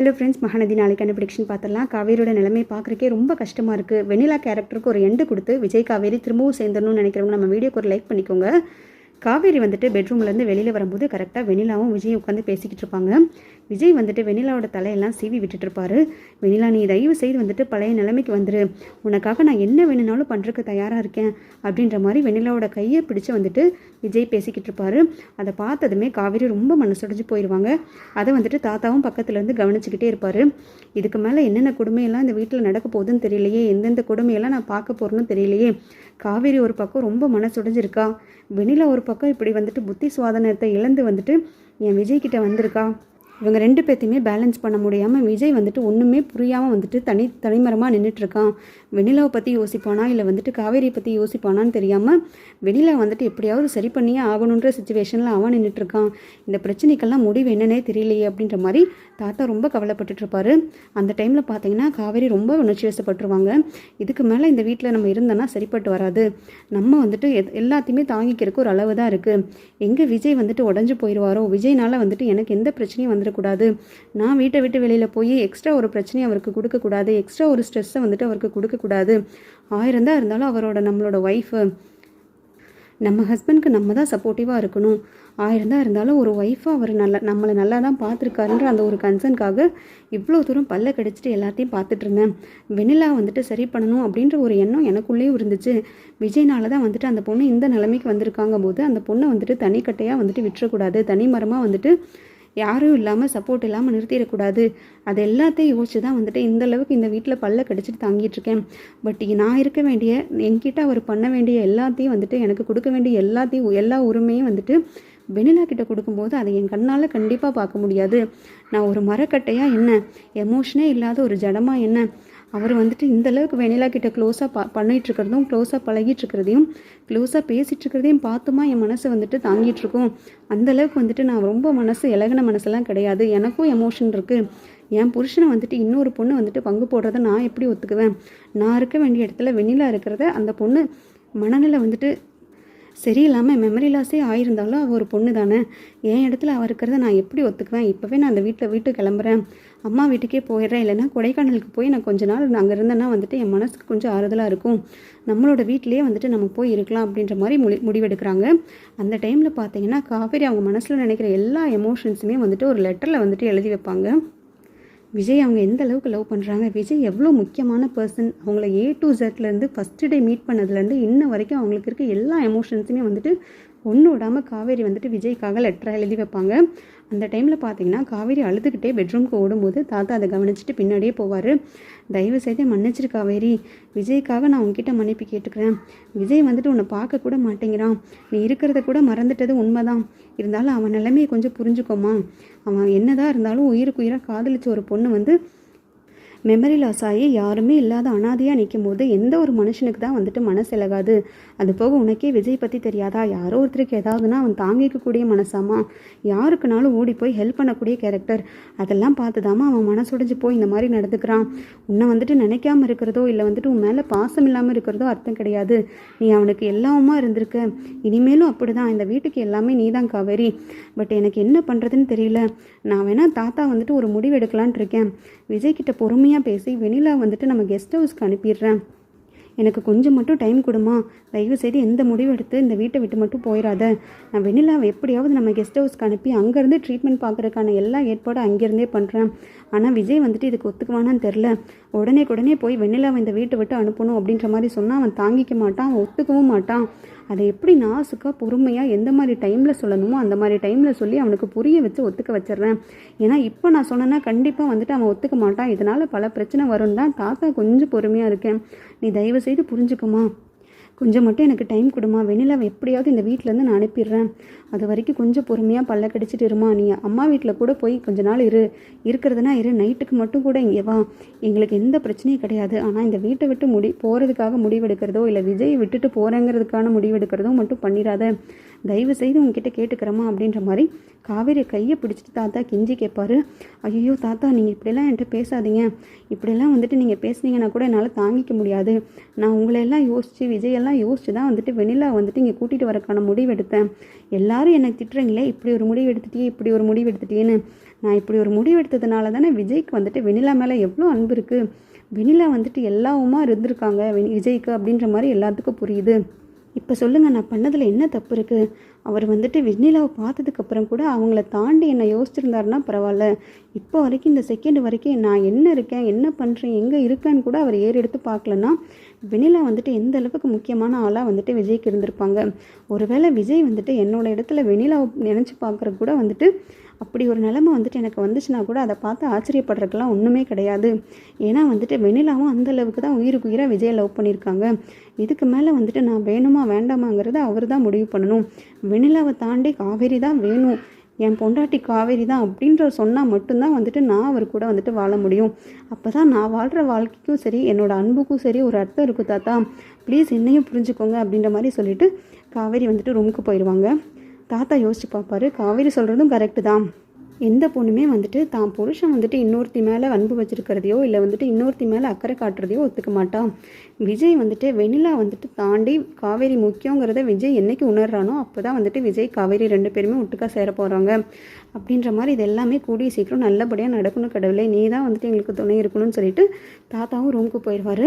Hello friends Mahanadi நாளைக்கான prediction பார்த்துடலாம்? காவேரியோட நிலைமை பார்க்குறக்கே ரொம்ப கஷ்டமாக இருக்குது வெண்ணிலா கேரக்டருக்கு ஒரு எண்டு கொடுத்து விஜய் காவேரி திரும்பவும் சேர்ந்துடணும்னு நினைக்கிறவங்க நம்ம வீடியோக்கு ஒரு லைக் பண்ணிக்கோங்க. காவேரி வந்துட்டு பெட்ரூம்லேருந்து வெளியில் வரும்போது கரெக்டாக வெண்ணிலாவும் விஜய் உட்காந்து பேசிக்கிட்டு இருப்பாங்க. விஜய் வந்துட்டு வெனிலாவோட தலையெல்லாம் சீவி விட்டுட்டு இருப்பாரு வெண்ணிலா நீ தயவு செய்து வந்துட்டு பழைய நிலைமைக்கு வந்துரு. உனக்காக நான் என்ன வேணும்னாலும் பண்ணுறதுக்கு தயாராக இருக்கேன். அப்படின்ற மாதிரி வெனிலாவோட கையை பிடிச்சு வந்துட்டு விஜய் பேசிக்கிட்டு இருப்பாரு. அதை பார்த்ததுமே காவேரி ரொம்ப மனசுடைஞ்சு போயிடுவாங்க அதை வந்துட்டு தாத்தாவும் பக்கத்துலேருந்து கவனிச்சுக்கிட்டே இருப்பார். இதுக்கு மேலே என்னென்ன கொடுமையெல்லாம் இந்த வீட்டில் நடக்க போகுதுன்னு தெரியலையே. எந்தெந்த கொடுமையெல்லாம் நான் பார்க்க போகிறேன்னு தெரியலையே. காவேரி ஒரு பக்கம் ரொம்ப மனசுடைஞ்சிருக்கா. வெண்ணிலா ஒரு பக்கம் இப்படி வந்துட்டு புத்தி சுவாதனத்தை இழந்து வந்துட்டு என் விஜய்கிட்ட வந்திருக்கா? இவங்க ரெண்டு பேர்த்தையுமே பேலன்ஸ் பண்ண முடியாமல் விஜய் வந்துட்டு ஒன்றுமே புரியாமல் வந்துட்டு தனி தனிமரமாக நின்றுட்டுருக்கான் வெண்ணிலாவை பற்றி யோசிப்பானா? இல்லை வந்துட்டு காவேரியை பற்றி யோசிப்பானான்னு தெரியாமல் வெண்ணிலா வந்துட்டு எப்படியாவது சரி பண்ணியே ஆகணுன்ற சுச்சுவேஷனில் அவன் நின்றுட்டுருக்கான் இந்த பிரச்சனைக்கெல்லாம் முடிவு என்னன்னே தெரியலையே அப்படின்ற மாதிரி தாத்தா ரொம்ப கவலைப்பட்டுட்டிருப்பாரு அந்த டைமில் பார்த்தீங்கன்னா காவேரி ரொம்ப உணர்ச்சி வசப்பட்டுருவாங்க. இதுக்கு மேலே இந்த வீட்டில் நம்ம இருந்தோன்னா சரிப்பட்டு வராது. நம்ம வந்துட்டு எத் எல்லாத்தையுமே தாங்கிக்கிறதுக்கு ஒரு அளவு தான் இருக்குது எங்கே விஜய் வந்துட்டு உடஞ்சு போயிடுவாரோ விஜய்னால வந்துட்டு எனக்கு எந்த பிரச்சனையும் வந்துடக்கூடாது. நான் வீட்டை விட்டு வெளியில் போய் எக்ஸ்ட்ரா ஒரு பிரச்சனையை அவருக்கு கொடுக்கக்கூடாது. எக்ஸ்ட்ரா ஒரு ஸ்ட்ரெஸ்ஸை வந்துட்டு அவருக்கு கொடுக்கக்கூடாது. ஆயிரம் தான் இருந்தாலும் அவரோட நம்மளோட ஒய்ஃபு நம்ம ஹஸ்பண்ட்க்கு நம்ம தான் சப்போர்ட்டிவாக இருக்கணும். ஆயிரம் தான் இருந்தாலும் ஒரு ஒய்ஃபாக அவர் நல்லா நம்மளை நல்லா தான் பார்த்துருக்காருன்ற அந்த ஒரு கன்சர்னுக்காக இவ்வளோ தூரம் பல்ல கடிச்சிட்டு எல்லாத்தையும் பார்த்துட்டு இருந்தேன். வெண்ணிலா வந்துட்டு சரி பண்ணணும் அப்படின்ற ஒரு எண்ணம் எனக்குள்ளேயும் இருந்துச்சு. விஜய்னால தான் வந்துட்டு அந்த பொண்ணு இந்த நிலைமைக்கு வந்திருக்காங்க போது அந்த பொண்ணை வந்துட்டு தனிக்கட்டையாக வந்துட்டு விட்டுறக்கூடாது. தனி மரமாக வந்துட்டு யாரும் இல்லாமல் சப்போர்ட் இல்லாமல் நிறுத்திடக்கூடாது. அது எல்லாத்தையும் யோசிச்சு தான் வந்துட்டு இந்த அளவுக்கு இந்த வீட்டில் பல்ல கடிச்சிட்டு தாங்கிட்டு இருக்கேன். பட் நான் இருக்க வேண்டிய என்கிட்ட அவர் பண்ண வேண்டிய எல்லாத்தையும் வந்துட்டு எனக்கு கொடுக்க வேண்டிய எல்லாத்தையும் எல்லா உரிமையும் வந்துட்டு வெண்ணிலா கிட்ட கொடுக்கும்போது அதை என் கண்ணால் கண்டிப்பாக பார்க்க முடியாது. நான் ஒரு மரக்கட்டையாக என்ன? எமோஷனே இல்லாத ஒரு ஜடமாக என்ன? அவர் வந்துட்டு இந்தளவுக்கு வெனிலா வெண்ணிலா கிட்ட க்ளோஸாக ப பண்ணிகிட்டு இருக்கிறதும் க்ளோஸாக பழகிட்டு இருக்கிறதையும் க்ளோஸாக பேசிகிட்டு இருக்கிறதையும் பார்த்துமா என் மனசை வந்துட்டு தாங்கிட்டு இருக்கும் அந்த அளவுக்கு வந்துட்டு நான் ரொம்ப மனசு இலகின மனசெல்லாம் கிடையாது. எனக்கும் எமோஷன் இருக்குது என் புருஷனை வந்துட்டு இன்னொரு பொண்ணு வந்துட்டு பங்கு போடுறத நான் எப்படி ஒத்துக்குவேன்? நான் இருக்க வேண்டிய இடத்துல வெண்ணிலா இருக்கிறத அந்த பொண்ணு மனநிலை வந்துட்டு சரியில்லாமல் மெமரி லாஸே ஆயிருந்தாலும் அவள் ஒரு பொண்ணு தானே என் இடத்துல அவள் இருக்கிறத நான் எப்படி ஒத்துக்குவேன்? இப்போவே நான் அந்த வீட்டில் வீட்டுக்கு கிளம்புறேன். அம்மா வீட்டுக்கே போயிடுறேன். இல்லைன்னா கொடைக்கானலுக்கு போய் நான் கொஞ்ச நாள் அங்கே இருந்தேன்னா வந்துட்டு என் மனசுக்கு கொஞ்சம் ஆறுதலாக இருக்கும். நம்மளோட வீட்டிலேயே வந்துட்டு நம்ம போய் இருக்கலாம் அப்படின்ற மாதிரி முடி முடிவெடுக்கிறாங்க. அந்த டைமில் பார்த்தீங்கன்னா காவேரி அவங்க மனசில் நினைக்கிற எல்லா எமோஷன்ஸுமே வந்துட்டு ஒரு லெட்டரில் வந்துட்டு எழுதி வைப்பாங்க. விஜய் அவங்க எந்த அளவுக்கு லவ் பண்ணுறாங்க விஜய் எவ்வளோ முக்கியமான பர்சன் அவங்கள ஏ டு ஜெட்லேருந்து ஃபஸ்ட்டு டே மீட் பண்ணதுலேருந்து இன்ன வரைக்கும் அவங்களுக்கு இருக்க எல்லா எமோஷன்ஸுமே வந்துட்டு ஒன்று விடாமல் காவேரி வந்துட்டு விஜய்க்காக லெட்டராக எழுதி வைப்பாங்க. அந்த டைமில் பார்த்தீங்கன்னா காவேரி அழுதுகிட்டே பெட்ரூம்க்கு ஓடும்போது தாத்தா அதை கவனிச்சுட்டு பின்னாடியே போவார். தயவு செய்து மன்னிச்சிரு காவேரி. விஜய்க்காக நான் உங்ககிட்ட மன்னிப்பு கேட்டுக்கிறேன். விஜய் வந்துட்டு உன்னை பார்க்க கூட மாட்டேங்கிறான். நீ இருக்கிறத கூட மறந்துட்டது உண்மைதான். இருந்தாலும் அவன் நிலைமையை கொஞ்சம் புரிஞ்சுக்கோமா அவன் என்னதான் இருந்தாலும் உயிருக்கு உயிராக காதலிச்ச ஒரு பொண்ணு வந்து மெமரி லாஸ் ஆகி யாருமே இல்லாத அனாதையாக நிற்கும் போது எந்த ஒரு மனுஷனுக்கு தான் வந்துட்டு மனசு இலகாது. அது போக உனக்கே விஜய் பற்றி தெரியாதா? யாரோ ஒருத்தருக்கு ஏதாவதுன்னா அவன் தாங்கிக்கக்கூடிய மனசாமா? யாருக்குனாலும் ஓடி போய் ஹெல்ப் பண்ணக்கூடிய கேரக்டர் அதெல்லாம் பார்த்துதாமா அவன் மனசுடைஞ்சு போய் இந்த மாதிரி நடந்துக்கிறான். உன்னை வந்துட்டு நினைக்காம இருக்கிறதோ இல்லை வந்துட்டு உன் மேலே பாசம் இல்லாமல் இருக்கிறதோ அர்த்தம் கிடையாது. நீ அவனுக்கு எல்லாமா இருந்திருக்க. இனிமேலும் அப்படிதான். இந்த வீட்டுக்கு எல்லாமே நீ தான் காவேரி. பட் எனக்கு என்ன பண்ணுறதுன்னு தெரியல. நான் வேணால் தாத்தா வந்துட்டு ஒரு முடிவு எடுக்கலான் இருக்கேன். விஜய் கிட்ட பொறுமையாக பேசி வெனிலா வந்துட்டு நம்ம கெஸ்ட் ஹவுஸ்க்கு அனுப்பிடுறேன். எனக்கு கொஞ்சம் மட்டும் டைம் கொடுமா. தயவு செய்து எந்த முடிவு எடுத்து இந்த வீட்டை விட்டு மட்டும் போயிடாத. நான் வெண்ணிலாவை எப்படியாவது நம்ம கெஸ்ட் ஹவுஸ்க்கு அனுப்பி அங்கேருந்து ட்ரீட்மெண்ட் பார்க்குறதுக்கான எல்லா ஏற்பாடும் அங்கேருந்தே பண்ணுறேன் ஆனால் விஜய் வந்துட்டு இதுக்கு ஒத்துக்குவானான்னு தெரில உடனே உடனே போய் வெண்ணிலாவை இந்த வீட்டை விட்டு அனுப்பணும் அப்படின்ற மாதிரி சொன்னால் அவன் தாங்கிக்க மாட்டான் அவன் ஒத்துக்கவும் மாட்டான். அதை எப்படி நாசுக்காக பொறுமையாக எந்த மாதிரி டைமில் சொல்லணுமோ அந்த மாதிரி டைமில் சொல்லி அவனுக்கு புரிய வச்சு ஒத்துக்க வச்சிடுறேன். ஏன்னா இப்போ நான் சொன்னேன்னா கண்டிப்பாக வந்துட்டு அவன் ஒத்துக்க மாட்டான். இதனால் பல பிரச்சனை வரும் தான் தாத்தா கொஞ்சம் பொறுமையாக இருக்கேன். நீ தயவு செய்து புரிஞ்சுக்குமா கொஞ்சம் மட்டும் எனக்கு டைம் கொடுமா. வெண்ணிலாவை எப்படியாவது இந்த வீட்டிலேருந்து நான் அனுப்பிடுறேன். அது வரைக்கும் கொஞ்சம் பொறுமையாக பல்ல கடிச்சிட்டு இருமா. நீ அம்மா வீட்டில் கூட போய் கொஞ்ச நாள் இரு. இருக்கிறதுனா இரு. நைட்டுக்கு மட்டும் கூட இங்கே வா. எங்களுக்கு எந்த பிரச்சனையும் கிடையாது. ஆனால் இந்த வீட்டை விட்டு முடி போகிறதுக்காக முடிவெடுக்கிறதோ இல்லை விஜய் விட்டுட்டு போகிறேங்கிறதுக்கான முடிவெடுக்கிறதோ மட்டும் பண்ணிடாத. தயவு செய்து உங்ககிட்ட கேட்டுக்கிறோமா அப்படின்ற மாதிரி காவேரி கையை பிடிச்சிட்டு தாத்தா கெஞ்சி கேட்பாரு. ஐயோ தாத்தா நீங்கள் இப்படிலாம் என்கிட்ட பேசாதீங்க. இப்படிலாம் வந்துட்டு நீங்கள் பேசுனீங்கன்னா கூட என்னால் தாங்கிக்க முடியாது. நான் உங்களை எல்லாம் யோசித்து விஜயெல்லாம் இதெல்லாம் யோசிச்சு தான் வந்துட்டு வெண்ணிலா வந்துட்டு இங்கே கூட்டிகிட்டு வரக்கான முடிவு எடுத்தேன் எல்லாரும் எனக்கு திட்டுறீங்களே இப்படி ஒரு முடிவு எடுத்துட்டியே இப்படி ஒரு முடிவு எடுத்துட்டியேன்னு நான் இப்படி ஒரு முடிவு எடுத்ததுனால தானே விஜய்க்கு வந்துட்டு வெண்ணிலா மேலே எவ்வளோ அன்பு இருக்குது வெண்ணிலா வந்துட்டு எல்லாவுமா இருந்திருக்காங்க விஜய்க்கு அப்படின்ற மாதிரி எல்லாத்துக்கும் புரியுது. இப்போ சொல்லுங்கள் நான் பண்ணதில் என்ன தப்பு இருக்குது அவர் வந்துட்டு விஜ்னிலாவை பார்த்ததுக்கப்புறம் கூட அவங்கள தாண்டி என்னை யோசிச்சிருந்தாருன்னா பரவாயில்ல. இப்போ வரைக்கும் இந்த செகண்ட் வரைக்கும் நான் என்ன இருக்கேன் என்ன பண்ணுறேன் எங்கே இருக்கேன்னு கூட அவர் ஏறி எடுத்து பார்க்கலன்னா வெண்ணிலா வந்துட்டு எந்த அளவுக்கு முக்கியமான ஆளாக வந்துட்டு விஜய்க்கு இருந்திருப்பாங்க? ஒருவேளை விஜய் வந்துட்டு என்னோட இடத்துல வெண்ணிலாவை நினச்சி பார்க்குற கூட வந்துட்டு அப்படி ஒரு நிலமை வந்துட்டு எனக்கு வந்துச்சுன்னா கூட அதை பார்த்து ஆச்சரியப்படுறதுக்கெல்லாம் ஒன்றுமே கிடையாது. ஏன்னா வந்துட்டு வெண்ணிலாவும் அந்த அளவுக்கு தான் உயிருக்கு உயிராக விஜயை லவ் பண்ணியிருக்காங்க. இதுக்கு மேலே வந்துட்டு நான் வேணுமா வேண்டாமாங்கிறத அவர் தான் முடிவு பண்ணணும். வெண்ணிலாவை தாண்டி காவேரி தான் வேணும். என் பொண்டாட்டி காவேரி தான் அப்படின்ற சொன்னால் மட்டும்தான் வந்துட்டு நான் அவர் கூட வந்துட்டு வாழ முடியும். அப்போ தான் நான் வாழ்கிற வாழ்க்கைக்கும் சரி என்னோட அன்புக்கும் சரி ஒரு அர்த்தம் இருக்கும் தாத்தா. ப்ளீஸ் என்னையும் புரிஞ்சுக்கோங்க அப்படின்ற மாதிரி சொல்லிவிட்டு காவேரி வந்துட்டு ரூமுக்கு போயிடுவாங்க தாத்தா யோசிச்சு பார்ப்பாரு காவேரி சொல்கிறதும் கரெக்டு தான். எந்த பொண்ணுமே வந்துட்டு தான் புருஷன் வந்துட்டு இன்னொருத்தி மேலே அன்பு வச்சுருக்கிறதையோ இல்லை வந்துட்டு இன்னொருத்தி மேலே அக்கறை காட்டுறதையோ ஒத்துக்க மாட்டான். விஜய் வந்துட்டு வெண்ணிலா வந்துட்டு தாண்டி காவேரி முக்கியங்கிறத விஜய் என்னைக்கு உணர்றானோ அப்போ தான் வந்துட்டு விஜய் காவேரி ரெண்டு பேருமே ஒட்டுக்கா சேர போகிறாங்க அப்படின்ற மாதிரி இது எல்லாமே கூடிய சீக்கிரம் நல்லபடியாக நடக்கணும் கடவுளே. நீ தான் வந்துட்டு எங்களுக்கு துணை இருக்கணும்னு சொல்லிட்டு தாத்தாவும் ரூமுக்கு போயிடுவார்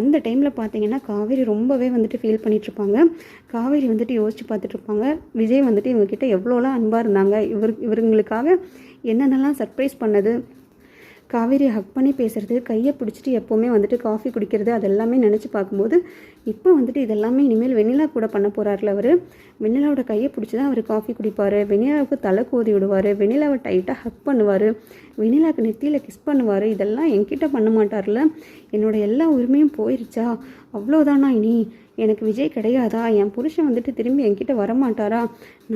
அந்த டைமில் பார்த்தீங்கன்னா காவேரி ரொம்பவே வந்துட்டு ஃபீல் பண்ணிகிட்ருப்பாங்க காவேரி வந்துட்டு யோசிச்சு பார்த்துட்டு இருப்பாங்க விஜய் வந்துட்டு இவங்ககிட்ட எவ்வளோலாம் அன்பாக இருந்தாங்க. இவர் இவருங்களுக்காக என்னென்னலாம் சர்ப்ரைஸ் பண்ணது. காவேரி ஹக் பண்ணி பேசுகிறது கையை பிடிச்சிட்டு எப்போவுமே வந்துட்டு காஃபி குடிக்கிறது அதெல்லாமே நினச்சி பார்க்கும்போது இப்போ வந்துட்டு இதெல்லாமே இனிமேல் வெண்ணிலா கூட பண்ண போகிறார்ல அவர். வெண்ணிலாவோட கையை பிடிச்சி தான் அவர் காஃபி குடிப்பார். வெண்ணிலாவுக்கு தலை கோதி விடுவார். வெண்ணிலாவை டைட்டாக ஹக் பண்ணுவார். வெண்ணிலாவுக்கு நெத்தியில் கிஸ் பண்ணுவார். இதெல்லாம் என்கிட்ட பண்ண மாட்டார்ல. என்னோடய எல்லா உரிமையும் போயிருச்சா? அவ்வளோதானா இனி? எனக்கு விஜய் கிடையாதா? என் புருஷன் வந்துட்டு திரும்பி என்கிட்ட வரமாட்டாரா?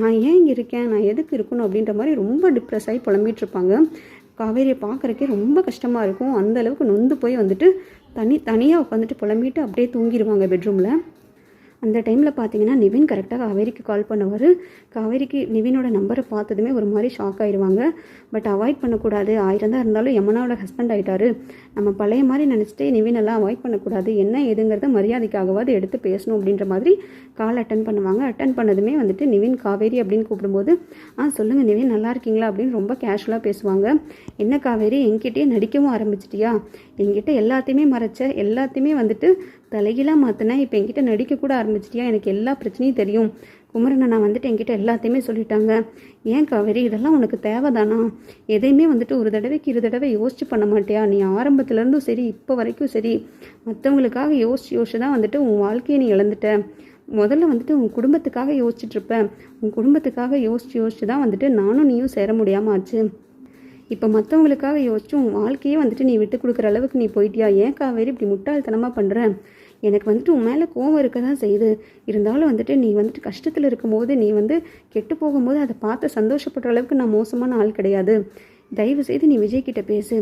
நான் ஏன் இங்கே இருக்கேன்? நான் எதுக்கு இருக்கணும்? அப்படின்ற மாதிரி ரொம்ப டிப்ரெஸ் ஆகி புலம்பிட்டு இருப்பாங்க. காவேரியை பார்க்குறக்கே ரொம்ப கஷ்டமாக இருக்கும். அந்த அளவுக்கு நொந்து போய் வந்துட்டு தனி தனியாக உட்காந்துட்டு புலம்பிட்டு அப்படியே தூங்கிடுவாங்க பெட்ரூமில் அந்த டைமில் பார்த்தீங்கன்னா நிவின் கரெக்டாக காவேரிக்கு கால் பண்ணுவார். காவேரிக்கு நிவினோட நம்பரை பார்த்ததுமே ஒரு மாதிரி ஷாக் ஆயிடுவாங்க பட் அவாய்ட் பண்ணக்கூடாது. ஆயிரம் தான் இருந்தாலும் யமுனாவோட ஹஸ்பண்ட் ஆகிட்டாரு நம்ம பழைய மாதிரி நினச்சிட்டு நிவின் எல்லாம் அவாய்ட் பண்ணக்கூடாது. என்ன ஏதுங்கிறத மரியாதைக்காகவாது எடுத்து பேசணும் அப்படின்ற மாதிரி கால் அட்டன் பண்ணுவாங்க. அட்டன் பண்ணதுமே வந்துட்டு நிவின் காவேரி அப்படின்னு கூப்பிடும்போது ஆ சொல்லுங்கள் நிவின் நல்லா இருக்கீங்களா? அப்படின்னு ரொம்ப கேஷுவலாக பேசுவாங்க. என்ன காவேரி என்கிட்டயே நடிக்கவும் ஆரம்பிச்சிட்டியா? என்கிட்ட எல்லாத்தையுமே மறைச்ச எல்லாத்தையுமே வந்துட்டு தலைகீழாக மாற்றினேன் இப்போ என்கிட்ட நடிக்க கூட ஆரம்பிச்சிட்டியா? எனக்கு எல்லா பிரச்சனையும் தெரியும். குமரனை வந்துட்டு என்கிட்ட எல்லாத்தையுமே சொல்லிட்டாங்க. ஏன் காவேரி இதெல்லாம் உனக்கு தேவைதானா? எதையுமே வந்துட்டு ஒரு தடவைக்கு இரு தடவை யோசிச்சு பண்ண மாட்டியா? நீ ஆரம்பத்துலேருந்தும் சரி இப்போ வரைக்கும் சரி. மற்றவங்களுக்காக யோசிச்சு யோசிச்சு தான் வந்துட்டு உன் வாழ்க்கையை நீ இழந்துட்ட. முதல்ல வந்துட்டு உன் குடும்பத்துக்காக யோசிச்சுட்ருப்பேன் உன் குடும்பத்துக்காக யோசிச்சு யோசிச்சு தான் வந்துட்டு நானும் நீயும் சேர முடியாமல் ஆச்சு. இப்போ மற்றவங்களுக்காக யோசிச்சு உன் வாழ்க்கையே வந்துட்டு நீ விட்டு கொடுக்குற அளவுக்கு நீ போயிட்டியா? ஏன் காவேரி இப்படி முட்டாள்தனமாக பண்ணுற எனக்கு வந்துட்டு உன் மேலே கோவம் இருக்க தான் செய்யுது. இருந்தாலும் வந்துட்டு நீ வந்துட்டு கஷ்டத்தில் இருக்கும்போது நீ வந்து கெட்டு போகும்போது அதை பார்த்து சந்தோஷப்படுற அளவுக்கு நான் மோசமான ஆள் கிடையாது. தயவு செய்து நீ விஜய் கிட்ட பேசு.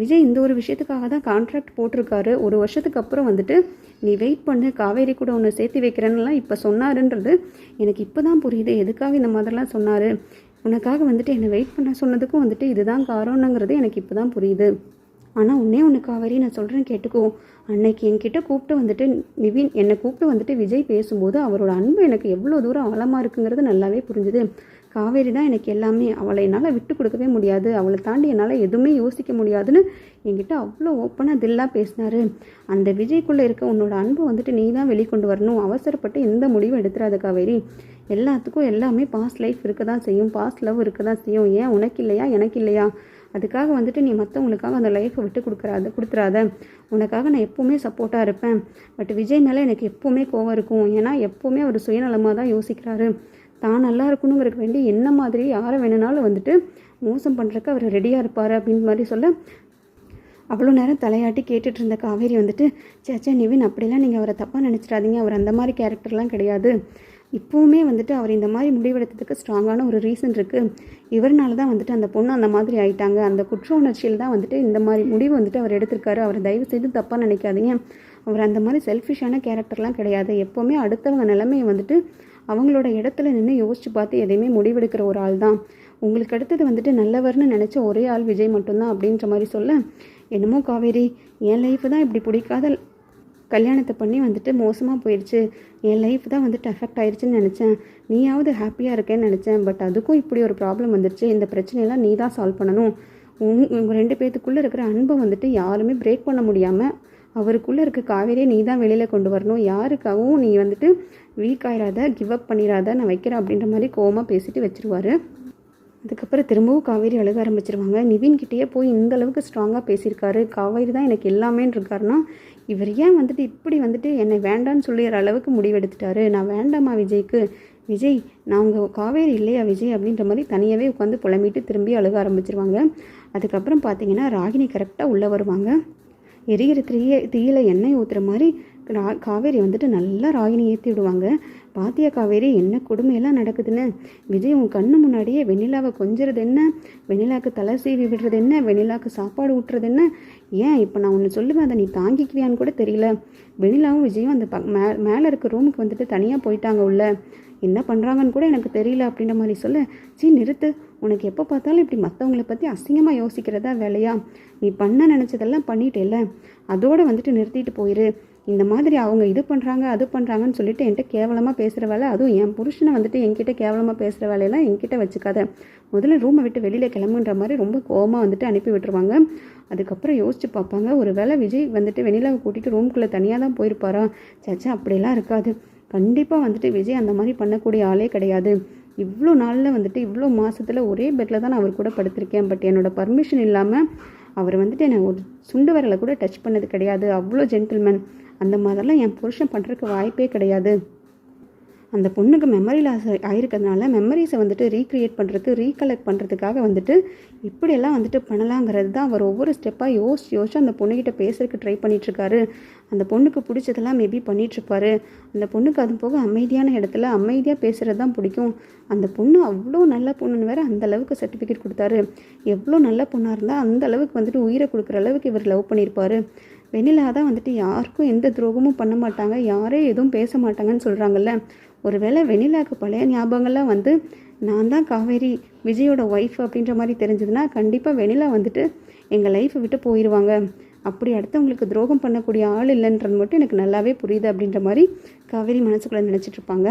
விஜய் இந்த ஒரு விஷயத்துக்காக தான் கான்ட்ராக்ட் போட்டிருக்காரு. ஒரு வருஷத்துக்கு அப்புறம் வந்துட்டு நீ வெயிட் பண்ணு காவேரி கூட ஒன்று சேர்த்து வைக்கிறேன்னுலாம் இப்போ சொன்னாருன்றது எனக்கு இப்போ தான் புரியுது. எதுக்காக இந்த மாதிரிலாம் சொன்னார்? உனக்காக வந்துட்டு என்னை வெயிட் பண்ண சொன்னதுக்கும் வந்துட்டு இதுதான் காரணங்கிறது எனக்கு இப்போ தான் புரியுது. ஆனால் உன்னே ஒன்று காவேரி நான் சொல்கிறேன் கேட்டுக்கோ. அன்னைக்கு என்கிட்ட கூப்பிட்டு வந்துட்டு நிவின் என்னை கூப்பிட்டு வந்துட்டு விஜய் பேசும்போது அவரோட அன்பு எனக்கு எவ்வளோ தூரம் ஆழமாக இருக்குங்கிறது நல்லாவே புரிஞ்சுது. காவேரி தான் எனக்கு எல்லாமே. அவளை என்னால் விட்டு கொடுக்கவே முடியாது. அவளை தாண்டி என்னால் எதுவுமே யோசிக்க முடியாதுன்னு என்கிட்ட அவ்வளோ ஓப்பனாக தில்லாக பேசினாரு. அந்த விஜய்க்குள்ளே இருக்க உன்னோட அன்பு வந்துட்டு நீ தான் வெளிக்கொண்டு வரணும். அவசரப்பட்டு எந்த முடிவும் எடுத்துறாத காவேரி. எல்லாத்துக்கும் எல்லாமே பாஸ்ட் லைஃப் இருக்க தான் செய்யும். பாஸ்ட் லவ் இருக்க தான் செய்யும். ஏன் உனக்கு இல்லையா? எனக்கு இல்லையா? அதுக்காக வந்துட்டு நீ மற்றவங்களுக்காக அந்த லைஃப்பை விட்டு கொடுக்குறாத கொடுத்துறாத. உனக்காக நான் எப்போவுமே சப்போர்ட்டாக இருப்பேன். பட் விஜய் மேலே எனக்கு எப்போவுமே கோவம் இருக்கும். ஏன்னா எப்போவுமே அவர் சுயநலமாக தான் யோசிக்கிறாரு. தான் நல்லா இருக்கணுங்கிறதுக்கு வேண்டி என்ன மாதிரி யாரை வேணுனாலும் வந்துட்டு மோசம் பண்ணுறக்கு அவர் ரெடியாக இருப்பார் அப்படின்னு மாதிரி சொல்ல அவ்வளோ நேரம் தலையாட்டி கேட்டுட்டு இருந்த காவேரி வந்துட்டு சேச்சா நிவின் அப்படிலாம் நீங்கள் அவரை தப்பாக நினச்சிடாதீங்க. அவர் அந்த மாதிரி கேரக்டர்லாம் கிடையாது. இப்போவுமே வந்துட்டு அவர் இந்த மாதிரி முடிவெடுத்ததுக்கு ஸ்ட்ராங்கான ஒரு ரீசன் இருக்குது இவர்னால தான் வந்துட்டு அந்த பொண்ணு அந்த மாதிரி ஆயிட்டாங்க. அந்த குற்ற உணர்ச்சியில் தான் வந்துட்டு இந்த மாதிரி முடிவு வந்துட்டு அவர் எடுத்திருக்காரு. அவர் தயவு செய்து தப்பாக நினைக்காதீங்க. அவர் அந்த மாதிரி செல்ஃபிஷான கேரக்டர்லாம் கிடையாது. எப்போவுமே அடுத்தவங்க நிலைமையை வந்துட்டு அவங்களோட இடத்துல நின்று யோசிச்சு பார்த்து எதையுமே முடிவெடுக்கிற ஒரு ஆள் தான். உங்களுக்கு அடுத்தது வந்துட்டு நல்லவர்னு நினச்ச ஒரே ஆள் விஜய் மட்டும்தான் அப்படின்ற மாதிரி சொல்ல என்னமோ காவேரி என் லைஃப் தான் இப்படி பிடிக்காத கல்யாணத்தை பண்ணி வந்துட்டு மோசமாக போயிடுச்சு என் லைஃப் தான் வந்துட்டு அஃபெக்ட் ஆயிடுச்சுன்னு நினச்சேன். நீயாவது ஹாப்பியாக இருக்கேன்னு நினச்சேன். பட் அதுக்கும் இப்படி ஒரு ப்ராப்ளம் வந்துருச்சு. இந்த பிரச்சனையெல்லாம் நீ தான் சால்வ் பண்ணணும். உங் உங்கள் ரெண்டு பேத்துக்குள்ளே இருக்கிற அன்பை வந்துட்டு யாருமே பிரேக் பண்ண முடியாமல் அவருக்குள்ளே இருக்க காவேரியை நீ தான் வெளியில் கொண்டு வரணும். யாருக்காகவும் நீ வந்துட்டு வீக் ஆயிடாத கிவ் அப் பண்ணிடாத நான் வைக்கிறேன் அப்படின்ற மாதிரி கோவமாக பேசிட்டு வச்சிருவாரு. அதுக்கப்புறம் திரும்பவும் காவேரி அழுக ஆரம்பிச்சிருவாங்க. நிவின் கிட்டேயே போய் இந்த அளவுக்கு ஸ்ட்ராங்காக பேசியிருக்காரு. காவேரி தான் எனக்கு எல்லாமேன்னு இருக்காருன்னா இவர் ஏன் வந்துட்டு இப்படி வந்துட்டு என்னை வேண்டான்னு சொல்லிடுற அளவுக்கு முடிவெடுத்துட்டாரு? நான் வேண்டாமா விஜய்க்கு. விஜய் நான் உங்கள் காவேரி இல்லையா விஜய் அப்படின்ற மாதிரி தனியாகவே உட்காந்து புலம்பிட்டு திரும்பி அழுக ஆரம்பிச்சிருவாங்க. அதுக்கப்புறம் பார்த்தீங்கன்னா ராகினி கரெக்டாக உள்ளே வருவாங்க. எரிகிற தீய தீயில எண்ணெய் ஊற்றுற மாதிரி ரா காவேரி வந்துட்டு நல்லா ராகினி ஏற்றி விடுவாங்க. பாத்தியா காவேரி என்ன கொடுமையெல்லாம் நடக்குதுன்னு? விஜய் உன் கண்ணு முன்னாடியே வெண்ணிலாவை கொஞ்சிறது என்ன வெண்ணிலாவுக்கு தலை சீவி விடுறது என்ன வெண்ணிலாவுக்கு சாப்பாடு ஊட்டுறது என்ன ஏன்? இப்போ நான் ஒன்று சொல்லுவேன் அதை நீ தாங்கிக்குவியான்னு கூட தெரியல. வெண்ணிலாவும் விஜயும் அந்த ப மே மேலே இருக்க ரூமுக்கு வந்துட்டு தனியாக போயிட்டாங்க உள்ள. என்ன பண்ணுறாங்கன்னு கூட எனக்கு தெரியல அப்படின்ற மாதிரி சொல்ல. சீ நிறுத்து. உனக்கு எப்போ பார்த்தாலும் இப்படி மற்றவங்கள பற்றி அசிங்கமாக யோசிக்கிறதா வேலையா? நீ பண்ண நினச்சதெல்லாம் பண்ணிட்டேல்ல. அதோடு வந்துட்டு நிறுத்திட்டு போயிரு. இந்த மாதிரி அவங்க இது பண்ணுறாங்க அது பண்ணுறாங்கன்னு சொல்லிட்டு என்கிட்ட கேவலமாக பேசுகிற வேலை அதுவும் என் புருஷனை வந்துட்டு என்கிட்ட கேவலமாக பேசுகிற வேலையெல்லாம் என்கிட்ட வச்சுக்காத. முதல்ல ரூமை விட்டு வெளியில் கிளம்புன்ற மாதிரி ரொம்ப கோவமாக வந்துட்டு அனுப்பி விட்டுருவாங்க. அதுக்கப்புறம் யோசிச்சு பார்ப்பாங்க ஒரு வேளை விஜய் வந்துட்டு வெளியில் கூட்டிகிட்டு ரூம்குள்ளே தனியாக தான் போயிருப்பாரா? சச்சா அப்படியெல்லாம் இருக்காது. கண்டிப்பாக வந்துட்டு விஜய் அந்த மாதிரி பண்ணக்கூடிய ஆளே கிடையாது. இவ்வளோ நாளில் வந்துட்டு இவ்வளோ மாதத்தில் ஒரே பெட்டில் தான் நான் அவர் கூட படுத்திருக்கேன். பட் என்னோடய பர்மிஷன் இல்லாமல் அவர் வந்துட்டு என்னை ஒரு சுண்டு வரலை கூட டச் பண்ணது கிடையாது. அவ்வளோ ஜென்டில்மேன் அந்த மாதிரிலாம் என் புருஷன் பண்ணுறதுக்கு வாய்ப்பே கிடையாது. அந்த பொண்ணுக்கு மெமரி லாஸ் ஆயிருக்கிறதுனால மெமரிஸை வந்துட்டு ரீக்ரியேட் பண்ணுறதுக்கு ரீகலெக்ட் பண்ணுறதுக்காக வந்துட்டு இப்படியெல்லாம் வந்துட்டு பண்ணலாங்கிறது தான் அவர் ஒவ்வொரு ஸ்டெப்பாக யோசிச்சு யோசிச்சு அந்த பொண்ணுக்கிட்ட பேசுறதுக்கு ட்ரை பண்ணிகிட்ருக்காரு அந்த பொண்ணுக்கு பிடிச்சதெல்லாம் மேபி பண்ணிகிட்ருப்பாரு அந்த பொண்ணுக்கு அது போக அமைதியான இடத்துல அமைதியாக பேசுகிறது தான் பிடிக்கும். அந்த பொண்ணு அவ்வளோ நல்ல பொண்ணுன்னு வேறு அந்த அளவுக்கு சர்டிஃபிகேட் கொடுத்தாரு. எவ்வளோ நல்ல பொண்ணாக இருந்தால் அந்த அளவுக்கு வந்துட்டு உயிரை கொடுக்குற அளவுக்கு இவர் லவ் பண்ணியிருப்பாரு. வெண்ணிலா தான் வந்துட்டு யாருக்கும் எந்த துரோகமும் பண்ண மாட்டாங்க. யாரே எதுவும் பேச மாட்டாங்கன்னு சொல்கிறாங்கல்ல ஒருவேளை வெண்ணிலாவுக்கு பழைய ஞாபகங்கள்லாம் வந்து நான் தான் காவேரி விஜயோட ஒய்ஃப் அப்படின்ற மாதிரி தெரிஞ்சதுன்னா கண்டிப்பாக வெண்ணிலா வந்துட்டு எங்கள் லைஃப்பை விட்டு போயிடுவாங்க அப்படி அடுத்தவங்களுக்கு துரோகம் பண்ணக்கூடிய ஆள் இல்லைன்றது மட்டும் எனக்கு நல்லாவே புரியுது அப்படின்ற மாதிரி காவேரி மனசுக்குள்ளே நினச்சிட்ருப்பாங்க